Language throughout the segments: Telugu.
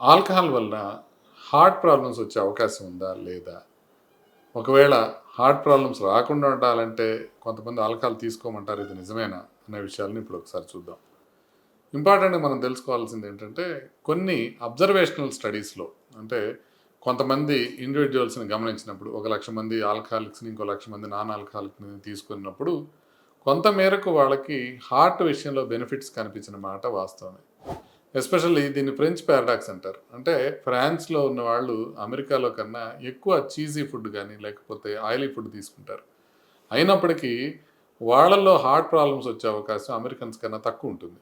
ఆల్కహాల్ వల్ల హార్ట్ ప్రాబ్లమ్స్ వచ్చే అవకాశం ఉందా లేదా? ఒకవేళ హార్ట్ ప్రాబ్లమ్స్ రాకుండా ఉండాలంటే కొంతమంది ఆల్కహాల్ తీసుకోమంటారు ఇది నిజమేనా అనే విషయాలను ఇప్పుడు ఒకసారి చూద్దాం. ఇంపార్టెంట్గా మనం తెలుసుకోవాల్సింది ఏంటంటే కొన్ని అబ్జర్వేషనల్ స్టడీస్లో అంటే కొంతమంది ఇండివిజువల్స్ని గమనించినప్పుడు ఒక లక్ష మంది ఆల్కహాలిక్స్ని ఇంకో లక్ష మంది నాన్ ఆల్కహాలిక్ని తీసుకున్నప్పుడు కొంత మేరకు వాళ్ళకి హార్ట్ విషయంలో బెనిఫిట్స్ కనిపించిన మాట వాస్తవమే. ఎస్పెషల్లీ దీన్ని ఫ్రెంచ్ పారాడాక్స్ అంటారు. అంటే ఫ్రాన్స్లో ఉన్న వాళ్ళు అమెరికాలో కన్నా ఎక్కువ చీజీ ఫుడ్ కానీ లేకపోతే ఆయిలీ ఫుడ్ తీసుకుంటారు. అయినప్పటికీ వాళ్ళల్లో హార్ట్ ప్రాబ్లమ్స్ వచ్చే అవకాశం అమెరికన్స్ కన్నా తక్కువ ఉంటుంది.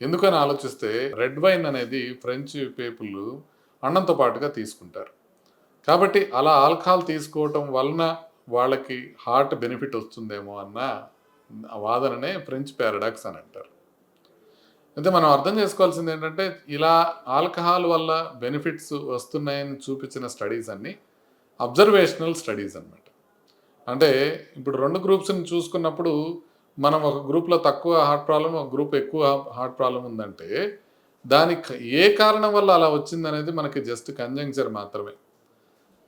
ఎందుకని ఆలోచిస్తే రెడ్ వైన్ అనేది ఫ్రెంచ్ పీపుల్ అన్నంతో పాటుగా తీసుకుంటారు. కాబట్టి అలా ఆల్కహాల్ తీసుకోవటం వలన వాళ్ళకి హార్ట్ బెనిఫిట్ వస్తుందేమో అన్న వాదననే ఫ్రెంచ్ పారాడాక్స్ అని అంటారు. అయితే మనం అర్థం చేసుకోవాల్సింది ఏంటంటే ఇలా ఆల్కహాల్ వల్ల బెనిఫిట్స్ వస్తున్నాయని చూపించిన స్టడీస్ అన్నీ అబ్జర్వేషనల్ స్టడీస్ అన్నమాట. అంటే ఇప్పుడు రెండు గ్రూప్స్ని చూసుకున్నప్పుడు మనం ఒక గ్రూప్లో తక్కువ హార్ట్ ప్రాబ్లం ఒక గ్రూప్ ఎక్కువ హార్ట్ ప్రాబ్లం ఉందంటే దానికి ఏ కారణం వల్ల అలా వచ్చిందనేది మనకి జస్ట్ కంజంక్చర్ మాత్రమే.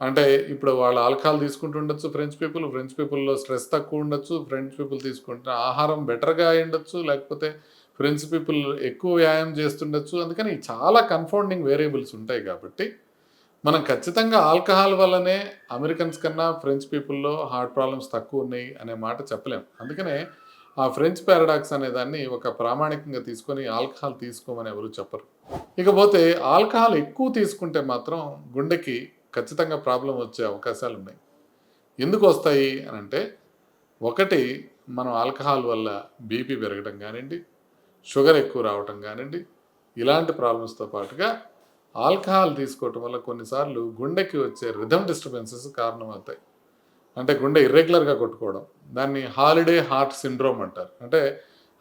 అంటే ఇప్పుడు వాళ్ళు ఆల్కహాల్ తీసుకుంటుండొచ్చు ఫ్రెంచ్ పీపుల్ ఫ్రెంచ్ పీపుల్లో స్ట్రెస్ తక్కువ ఉండొచ్చు ఫ్రెంచ్ పీపుల్ తీసుకుంటున్న ఆహారం బెటర్గా అయి ఉండొచ్చు లేకపోతే ఫ్రెంచ్ పీపుల్ ఎక్కువ వ్యాయామం చేస్తుండొచ్చు. అందుకని చాలా కన్ఫౌండింగ్ వేరియబుల్స్ ఉంటాయి కాబట్టి మనం ఖచ్చితంగా ఆల్కహాల్ వల్లనే అమెరికన్స్ కన్నా ఫ్రెంచ్ పీపుల్లో హార్ట్ ప్రాబ్లమ్స్ తక్కువ ఉన్నాయి అనే మాట చెప్పలేం. అందుకనే ఆ ఫ్రెంచ్ పారాడాక్స్ అనే దాన్ని ఒక ప్రామాణికంగా తీసుకొని ఆల్కహాల్ తీసుకోమని ఎవరు చెప్పరు. ఇకపోతే ఆల్కహాల్ ఎక్కువ తీసుకుంటే మాత్రం గుండెకి ఖచ్చితంగా ప్రాబ్లం వచ్చే అవకాశాలు ఉన్నాయి. ఎందుకు వస్తాయి అని అంటే ఒకటి మనం ఆల్కహాల్ వల్ల బీపీ పెరగడం కానివ్వండి షుగర్ ఎక్కువ రావటం కానివ్వండి ఇలాంటి ప్రాబ్లమ్స్తో పాటుగా ఆల్కహాల్ తీసుకోవటం వల్ల కొన్నిసార్లు గుండెకి వచ్చే రిథమ్ డిస్టర్బెన్సెస్ కారణమవుతాయి. అంటే గుండె ఇర్రెగ్యులర్గా కొట్టుకోవడం దాన్ని హాలిడే హార్ట్ సిండ్రోమ్ అంటారు. అంటే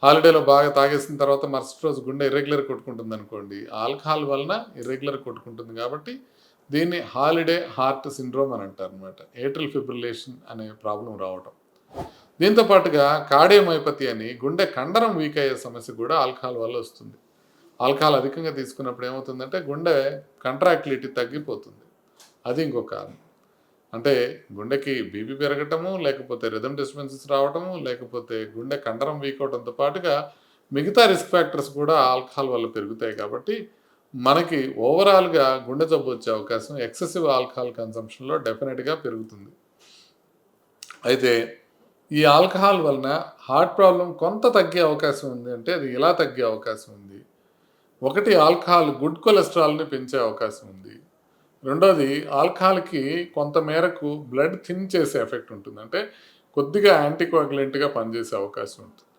హాలిడేలో బాగా తాగేసిన తర్వాత మరుసటి రోజు గుండె ఇర్రెగ్యులర్ కొట్టుకుంటుంది అనుకోండి ఆల్కహాల్ వలన ఇర్రెగ్యులర్ కొట్టుకుంటుంది కాబట్టి దీన్ని హాలిడే హార్ట్ సిండ్రోమ్ అని అంటారు అనమాట ఏట్రల్ ఫిబ్రిలేషన్ అనే ప్రాబ్లం రావటం. దీంతో పాటుగా కాడేమైపతి అని గుండె కండరం వీక్ అయ్యే సమస్య కూడా ఆల్కహాల్ వల్ల వస్తుంది. ఆల్కహాల్ అధికంగా తీసుకున్నప్పుడు ఏమవుతుందంటే గుండె కంట్రాక్టిలిటీ తగ్గిపోతుంది. అది ఇంకో కారణం. అంటే గుండెకి బీపీ పెరగటము లేకపోతే రిథమ్ డిస్టర్బెన్సెస్ రావటము లేకపోతే గుండె కండరం వీక్ అవడంతో పాటుగా మిగతా రిస్క్ ఫ్యాక్టర్స్ కూడా ఆల్కహాల్ వల్ల పెరుగుతాయి కాబట్టి మనకి ఓవరాల్గా గుండె జబ్బు వచ్చే అవకాశం ఎక్సెసివ్ ఆల్కహాల్ కన్సంప్షన్లో డెఫినెట్గా పెరుగుతుంది. అయితే ఈ ఆల్కహాల్ వలన హార్ట్ ప్రాబ్లం కొంత తగ్గే అవకాశం ఉంది అంటే అది ఎలా తగ్గే అవకాశం ఉంది. ఒకటి ఆల్కహాల్ గుడ్ కొలెస్ట్రాల్ని పెంచే అవకాశం ఉంది. రెండోది ఆల్కహాల్కి కొంత మేరకు బ్లడ్ థిన్ చేసే ఎఫెక్ట్ ఉంటుంది. అంటే కొద్దిగా యాంటీకోagulantగా పనిచేసే అవకాశం ఉంటుంది.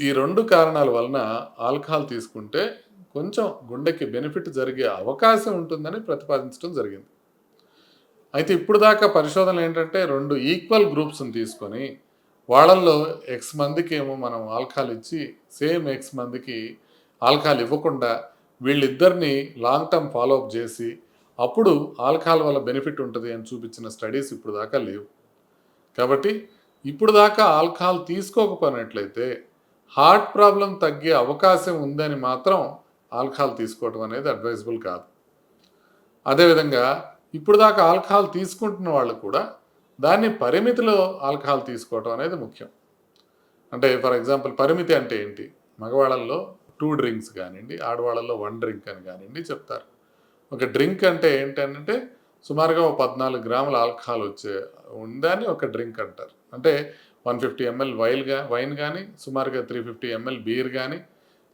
ఈ రెండు కారణాల వలన ఆల్కహాల్ తీసుకుంటే కొంచెం గుండెకి బెనిఫిట్ జరిగే అవకాశం ఉంటుందని ప్రతిపాదించడం జరిగింది. అయితే ఇప్పుడు దాకా పరిశోధనలు ఏంటంటే రెండు ఈక్వల్ గ్రూప్స్ని తీసుకొని వాళ్ళల్లో ఎక్స్ మందికి ఏమో మనం ఆల్కహాల్ ఇచ్చి సేమ్ ఎక్స్ మందికి ఆల్కహాల్ ఇవ్వకుండా వీళ్ళిద్దరిని లాంగ్ టర్మ్ ఫాలోఅప్ చేసి అప్పుడు ఆల్కహాల్ వల్ల బెనిఫిట్ ఉంటుంది అని చూపించిన స్టడీస్ ఇప్పుడు దాకా లేవు. కాబట్టి ఇప్పుడు దాకా ఆల్కహాల్ తీసుకోకపోయినట్లయితే హార్ట్ ప్రాబ్లం తగ్గే అవకాశం ఉందని మాత్రం ఆల్కహాల్ తీసుకోవడం అనేది అడ్వైజబుల్ కాదు. అదేవిధంగా ఇప్పుడు దాకా ఆల్కహాల్ తీసుకుంటున్న వాళ్ళు కూడా దాన్ని పరిమితిలో ఆల్కహాల్ తీసుకోవటం అనేది ముఖ్యం. అంటే ఫర్ ఎగ్జాంపుల్ పరిమితి అంటే ఏంటి? మగవాళ్ళల్లో టూ డ్రింక్స్ కానివ్వండి ఆడవాళ్ళల్లో వన్ డ్రింక్ అని కానివ్వండి చెప్తారు. ఒక డ్రింక్ అంటే ఏంటంటే సుమారుగా ఒక పద్నాలుగు గ్రాముల ఆల్కహాల్ వచ్చే ఉందని ఒక డ్రింక్ అంటారు. అంటే వన్ ఫిఫ్టీ ఎంఎల్ వైల్గా వైన్ కానీ సుమారుగా త్రీ ఫిఫ్టీ ఎంఎల్ బీర్ కానీ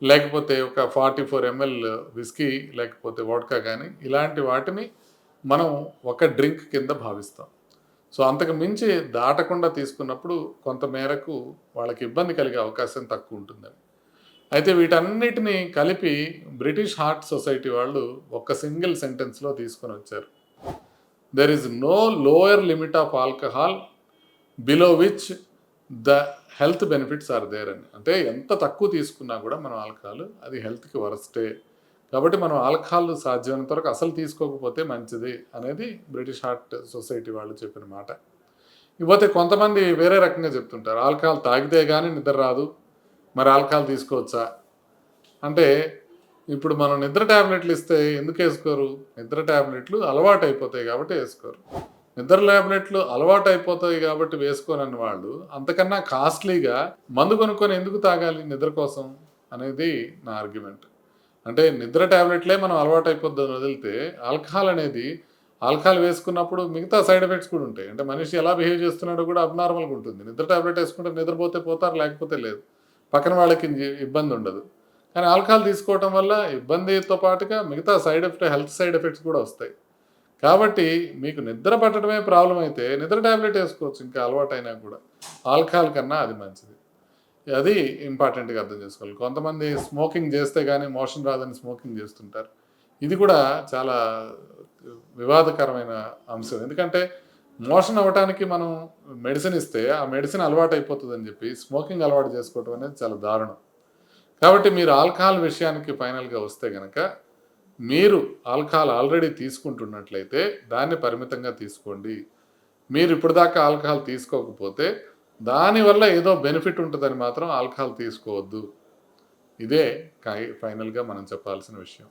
లేకపోతే ఒక ఫార్టీ ఫోర్ ఎంఎల్ విస్కీ లేకపోతే వోడ్కా కానీ ఇలాంటి వాటిని మనం ఒక డ్రింక్ కింద భావిస్తాం. సో అంతకు మించి దాటకుండా తీసుకున్నప్పుడు కొంత మేరకు వాళ్ళకి ఇబ్బంది కలిగే అవకాశం తక్కువ ఉంటుందని. అయితే వీటన్నిటిని కలిపి బ్రిటిష్ హార్ట్ సొసైటీ వాళ్ళు ఒక సింగిల్ సెంటెన్స్లో తీసుకొని వచ్చారు. There is no lower limit of alcohol below which the health benefits are there అని. అంటే ఎంత తక్కువ తీసుకున్నా కూడా మనం ఆల్కహాల్ అది హెల్త్కి వరస్టే కాబట్టి మనం ఆల్కహాల్ సాధ్యమైనంత వరకు అసలు తీసుకోకపోతే మంచిది అనేది బ్రిటిష్ హార్ట్ సొసైటీ వాళ్ళు చెప్పిన మాట. ఇకపోతే కొంతమంది వేరే రకంగా చెప్తుంటారు. ఆల్కహాల్ తాగితే కానీ నిద్ర రాదు. మరి ఆల్కహాల్ తీసుకోవచ్చా? అంటే ఇప్పుడు మనం నిద్ర ట్యాబ్లెట్లు ఇస్తే ఎందుకు వేసుకోరు? నిద్ర ట్యాబ్లెట్లు అలవాటు అయిపోతాయి కాబట్టి వేసుకోరు. నిద్ర ట్యాబ్లెట్లు అలవాటు అయిపోతాయి కాబట్టి వేసుకోనని వాళ్ళు అంతకన్నా కాస్ట్లీగా మందు కొనుక్కొని ఎందుకు తాగాలి నిద్ర కోసం అనేది నా ఆర్గ్యుమెంట్. అంటే నిద్ర ట్యాబ్లెట్లే మనం అలవాటు అయిపోద్దని వదిలితే ఆల్కహాల్ అనేది ఆల్కహాల్ వేసుకున్నప్పుడు మిగతా సైడ్ ఎఫెక్ట్స్ కూడా ఉంటాయి. అంటే మనిషి ఎలా బిహేవ్ చేస్తున్నాడో కూడా అబ్నార్మల్గా ఉంటుంది. నిద్ర ట్యాబ్లెట్ వేసుకుంటే నిద్రపోతే పోతారు లేకపోతే లేదు. పక్కన వాళ్ళకి ఇబ్బంది ఉండదు. కానీ ఆల్కహాల్ తీసుకోవటం వల్ల ఇబ్బందితో పాటుగా మిగతా side effect health side effects కూడా వస్తాయి. కాబట్టి మీకు నిద్ర పట్టడమే ప్రాబ్లం అయితే నిద్ర ట్యాబ్లెట్ వేసుకోవచ్చు ఇంకా అలవాటు అయినా కూడా. ఆల్కహాల్ కన్నా అది మంచిది. అది ఇంపార్టెంట్గా అర్థం చేసుకోవాలి. కొంతమంది స్మోకింగ్ చేస్తే కానీ మోషన్ రాదని స్మోకింగ్ చేస్తుంటారు. ఇది కూడా చాలా వివాదకరమైన అంశం. ఎందుకంటే మోషన్ అవ్వటానికి మనం మెడిసిన్ ఇస్తే ఆ మెడిసిన్ అలవాటు అయిపోతుందని చెప్పి స్మోకింగ్ అలవాటు చేసుకోవటం అనేది చాలా దారుణం. కాబట్టి మీరు ఆల్కహాల్ విషయానికి ఫైనల్గా వస్తే కనుక మీరు ఆల్కహాల్ ఆల్రెడీ తీసుకుంటున్నట్లయితే దాన్ని పరిమితంగా తీసుకోండి. మీరు ఇప్పుడు దాకా ఆల్కహాల్ తీసుకోకపోతే దానివల్ల ఏదో బెనిఫిట్ ఉంటుందని మాత్రం ఆల్కహాల్ తీసుకోవద్దు. ఇదే ఫైనల్గా మనం చెప్పాల్సిన విషయం.